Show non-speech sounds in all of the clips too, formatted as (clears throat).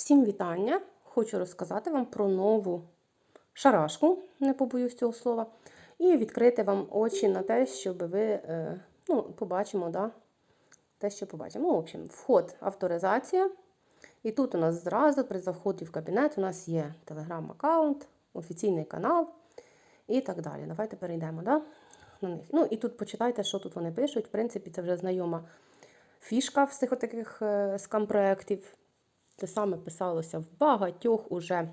Всім вітання! Хочу розказати вам про нову шарашку, не побоюсь цього слова, і відкрити вам очі на те, щоб ви е, ну, побачимо, да? те, що побачимо. Ну, в общем, вход, авторизація. І тут у нас зразу при заході в кабінет у нас є телеграм-аккаунт, офіційний канал і так далі. Давайте перейдемо да? на них. Ну і тут почитайте, що тут вони пишуть. В принципі, це вже знайома фішка всіх таких скам-проєктів. Те саме писалося в багатьох уже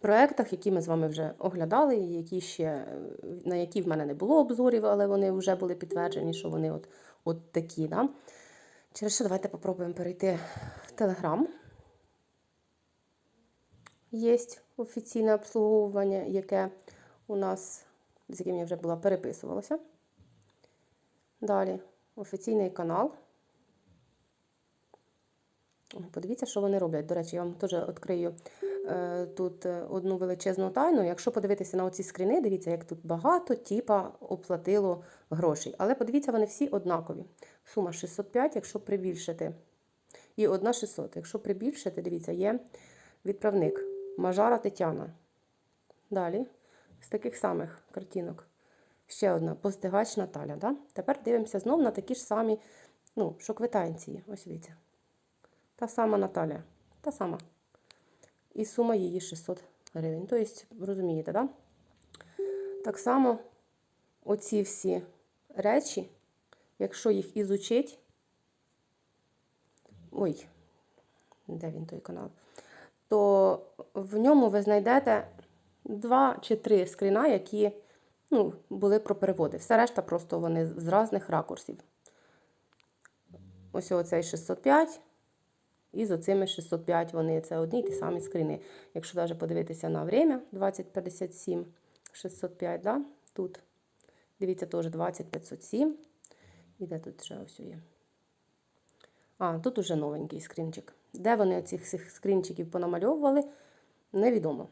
проєктах, які ми з вами вже оглядали, які ще, е, на які в мене не було обзорів, але вони вже були підтверджені, що вони от, от такі. Да? Через що давайте попробуємо перейти в Телеграм. Є офіційне обслуговування, яке у нас, з яким я вже була переписувалася. Далі офіційний канал. Подивіться, що вони роблять. До речі, я вам теж відкрию е, тут е, одну величезну тайну. Якщо подивитися на оці скріни, дивіться, як тут багато тіпа оплатило грошей. Але подивіться, вони всі однакові. Сума 605, якщо прибільшити. І одна 600. Якщо прибільшити, дивіться, є відправник Мажара Тетяна. Далі, з таких самих картинок. Ще одна постигач Наталя. Да? Тепер дивимося знову на такі ж самі, ну, що квитанції. Ось дивіться. Та сама Наталя. Та сама. І сума її 600 гривень. Тобто, розумієте, да? Так само оці всі речі, якщо їх ізучить. Ой, де він той канал? То в ньому ви знайдете два чи три скріна, які ну, були про переводи. Все решта просто вони з різних ракурсів. Ось оцей 605. І з оцими 605 вони це одні й ті самі скріни. Якщо навіть подивитися на время 2057, 605, да? тут. Дивіться, теж 20507. І де тут ще ось є? А, тут уже новенький скрінчик. Де вони всіх скрінчиків понамальовували, невідомо.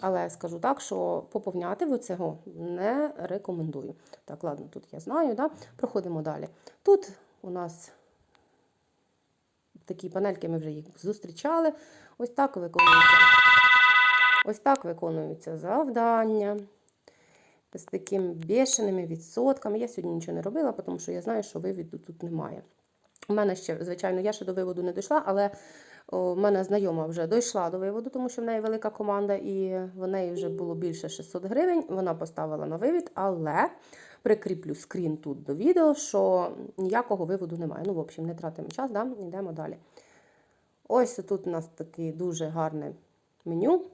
Але скажу так, що поповняти ви цього не рекомендую. Так, ладно, тут я знаю, да? проходимо далі. Тут у нас такі панельки ми вже їх зустрічали. Ось так виконуються. Ось так виконуються завдання. З такими бешеними відсотками. Я сьогодні нічого не робила, тому що я знаю, що вивіду тут немає. У мене ще, звичайно, я ще до виводу не дійшла, але у мене знайома вже дійшла до виводу, тому що в неї велика команда, і в неї вже було більше 600 гривень. Вона поставила на вивід, але прикріплю скрін тут до відео, що ніякого виводу немає. Ну, в общем, не тратимо час, да? йдемо далі. Ось тут у нас таке дуже гарне меню.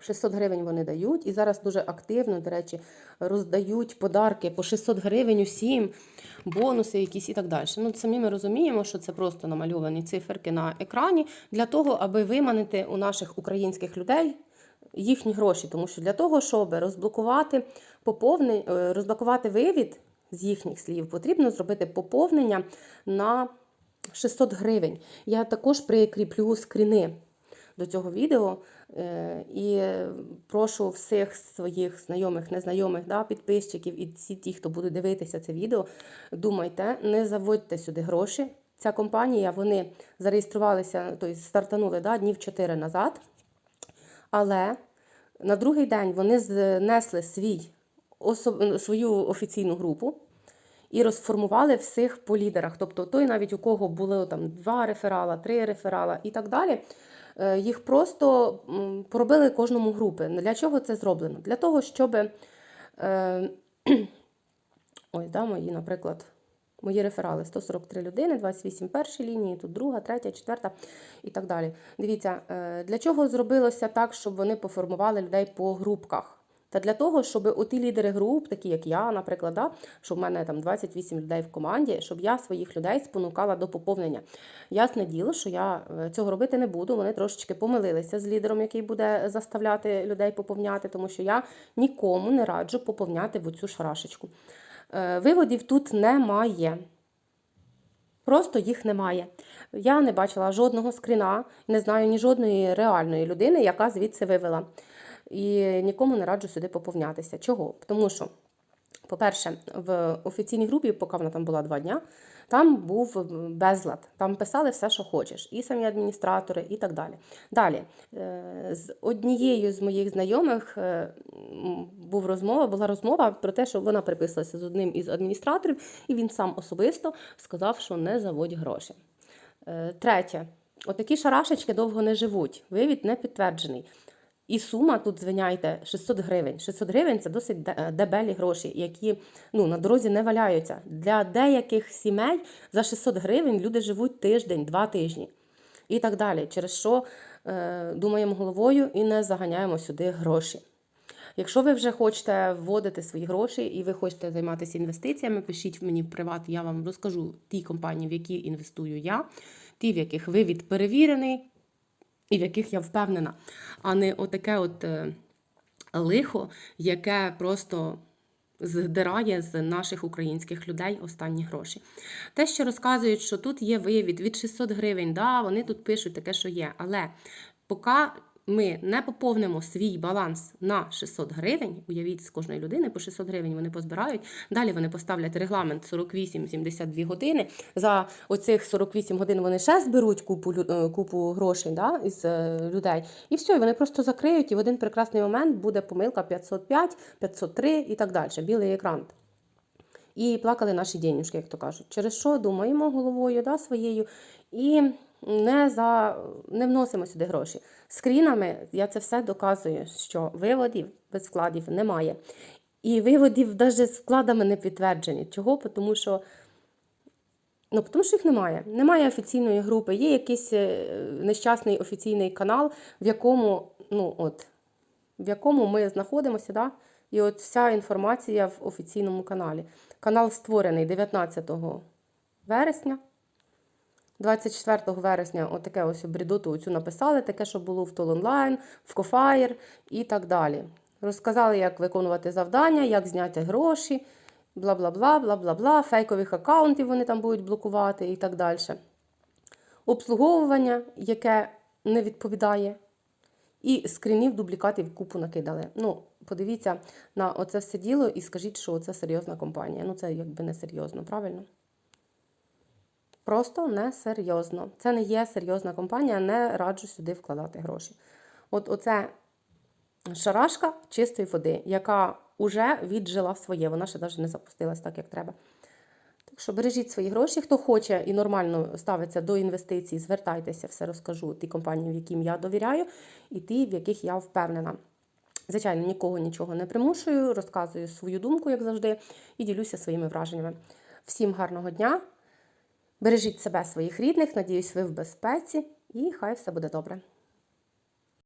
600 гривень вони дають. І зараз дуже активно, до речі, роздають подарки по 600 гривень усім, бонуси якісь і так далі. Ну, Самі ми розуміємо, що це просто намальовані циферки на екрані для того, аби виманити у наших українських людей їхні гроші. Тому що для того, щоб розблокувати поповнення, розблокувати вивід з їхніх слів, потрібно зробити поповнення на 600 гривень. Я також прикріплю скріни до цього відео. Е, І прошу всіх своїх знайомих, незнайомих да, підписчиків і всі ті, хто буде дивитися це відео, думайте, не заводьте сюди гроші. Ця компанія, вони зареєструвалися, тобто стартанули да, днів 4 назад. Але на другий день вони знесли свій, особ... свою офіційну групу і розформували всіх по лідерах. Тобто той, навіть у кого були там два реферала, три реферала і так далі. Е, їх просто поробили кожному групи. Для чого це зроблено? Для того, щоб е, (clears throat) ось, да, мої, наприклад, мої реферали 143 людини, 28 першій лінії, тут друга, третя, четверта і так далі. Дивіться, е, для чого зробилося так, щоб вони поформували людей по групках? Та для того, щоб оті лідери груп, такі як я, наприклад, да, що в мене там 28 людей в команді, щоб я своїх людей спонукала до поповнення. Ясне діло, що я е, цього робити не буду. Вони трошечки помилилися з лідером, який буде заставляти людей поповняти, тому що я нікому не раджу поповняти в оцю шарашечку. Е, виводів тут немає. Просто їх немає. Я не бачила жодного скріна, не знаю ні жодної реальної людини, яка звідси вивела. І нікому не раджу сюди поповнятися. Чого? Тому що, по-перше, в офіційній групі, поки вона там була два дня, Там був безлад, там писали все, що хочеш, і самі адміністратори, і так далі. Далі, е, з однією з моїх знайомих е, був розмова, була розмова про те, що вона переписувалася з одним із адміністраторів, і він сам особисто сказав, що не заводь гроші. Е, Третє. Отакі шарашечки довго не живуть. Вивід не підтверджений. І сума тут, звиняйте, 600 гривень. 600 гривень це досить е, дебелі гроші, які ну, на дорозі не валяються. Для деяких сімей за 600 гривень люди живуть тиждень, два тижні і так далі. Через що е, думаємо головою і не заганяємо сюди гроші. Якщо ви вже хочете вводити свої гроші і ви хочете займатися інвестиціями, пишіть мені в приват, я вам розкажу ті компанії, в які інвестую я, ті, в яких вивід перевірений, і в яких я впевнена, а не отаке от е, лихо, яке просто здирає з наших українських людей останні гроші. Те, що розказують, що тут є вивід від 600 гривень, да, вони тут пишуть таке, що є. Але поки ми не поповнимо свій баланс на 600 гривень, уявіть, з кожної людини по 600 гривень вони позбирають. Далі вони поставлять регламент 48-72 години. За оцих 48 годин вони ще зберуть купу, е, купу грошей да, із е, людей. І все, вони просто закриють, і в один прекрасний момент буде помилка 505, 503 і так далі. Білий екран. І плакали наші денюжки, як то кажуть. Через що думаємо головою да, своєю і не, за, не вносимо сюди гроші. Скрінами я це все доказую, що виводів без вкладів немає. І виводів навіть з вкладами не підтверджені. Чого? Тому що, ну, тому що їх немає. Немає офіційної групи. Є якийсь е, нещасний офіційний канал, в якому, ну, от, в якому ми знаходимося, да? і от вся інформація в офіційному каналі. Канал створений 19 вересня. 24 вересня отаке ось бредоту оцю написали, таке, що було в Тол онлайн, в Кофаєр і так далі. Розказали, як виконувати завдання, як зняти гроші, бла бла бла бла бла бла фейкових аккаунтів вони там будуть блокувати і так далі. Обслуговування, яке не відповідає, і скрінів дублікатів купу накидали. Ну, подивіться на оце все діло і скажіть, що це серйозна компанія. Ну, це якби не серйозно, правильно? Просто не серйозно. Це не є серйозна компанія, не раджу сюди вкладати гроші. От оце шарашка чистої води, яка вже віджила своє, вона ще навіть не запустилась так, як треба. Так що бережіть свої гроші. Хто хоче і нормально ставиться до інвестицій, звертайтеся, все розкажу. Ті компанії, в яким я довіряю, і ті, в яких я впевнена. Звичайно, нікого нічого не примушую, розказую свою думку, як завжди, і ділюся своїми враженнями. Всім гарного дня! Бережіть себе, своїх рідних, надіюсь, ви в безпеці, і хай все буде добре.